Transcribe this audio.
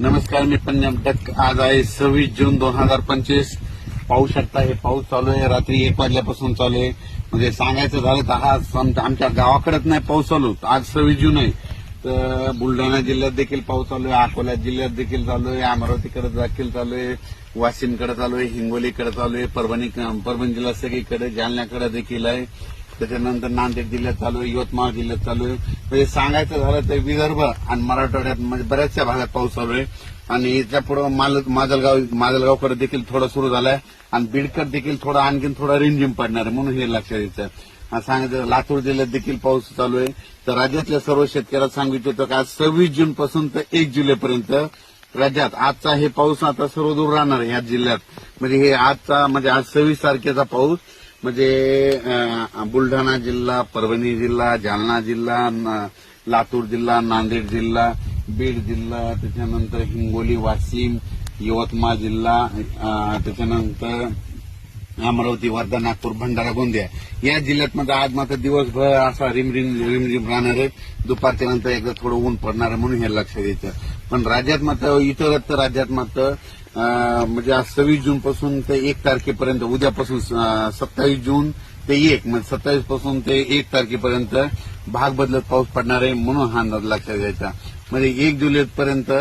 नमस्कार मी पंजाब डक. आज आहे सव्वीस जून दोन हजार पंचवीस. पाहू शकता हे पाऊस चालू आहे. रात्री एक वाजल्यापासून चालू आहे. म्हणजे सांगायचं झालं तर हा आमच्या गावाकडेच नाही पाऊस चालू. आज सव्वीस जून आहे. तर बुलढाणा जिल्ह्यात देखील पाऊस चालू आहे. अकोला जिल्ह्यात देखील चालू आहे. अमरावतीकडे देखील चालू आहे. वाशिमकडे चालू आहे. हिंगोलीकडे चालू आहे. परभणी परभणी जिल्ह्यात सगळीकडे. जालन्याकडे देखील आहे. त्याच्यानंतर नांदेड जिल्ह्यात चालू आहे यवतमाळ जिल्ह्यात चालू आहे. म्हणजे सांगायचं झालं तर विदर्भ आणि मराठवाड्यात म्हणजे बऱ्याचशा भागात पाऊस चालू आहे. आणि याच्यापुढे माल माजलगाव माजलगावकडे देखील थोडं सुरू झालंय. आणि बीडकर देखील थोडं आणखीन थोडा रिमझिम पडणार आहे म्हणून हे लक्षात यायचं आणि सांगायचं लातूर जिल्ह्यात देखील पाऊस चालू आहे. तर राज्यातल्या सर्व शेतकऱ्याला सांगू इच्छितो का सव्वीस जून पासून तर एक जुलैपर्यंत राज्यात आजचा हे पाऊस आता सर्व दूर राहणार या जिल्ह्यात. म्हणजे हे आजचा म्हणजे आज सव्वीस तारखेचा पाऊस. म्हणजे बुलढाणा जिल्हा परभणी जिल्हा जालना जिल्हा न- लातूर जिल्हा नांदेड जिल्हा बीड जिल्हा त्याच्यानंतर हिंगोली वाशिम यवतमाळ जिल्हा त्याच्यानंतर अमरावती वर्धा नागपूर भंडारा गोंदिया. या जिल्ह्यात मात्र आज मात्र दिवसभर असा रिमरिम रिमरिम राहणार आहे. दुपारच्या नंतर एकदा थोडं ऊन पडणार आहे म्हणून हे लक्षात द्यायचं. पण राज्यात मात्र इतरत्र राज्यात मात्र म्हणजे आज सव्वीस जून पासून ते एक तारखेपर्यंत उद्यापासून सत्तावीस जून ते एक म्हणजे सत्तावीसपासून ते एक तारखेपर्यंत भाग बदलत पाऊस पडणार आहे म्हणून हा अंदाज लक्षात घ्यायचा. म्हणजे एक जुलैपर्यंत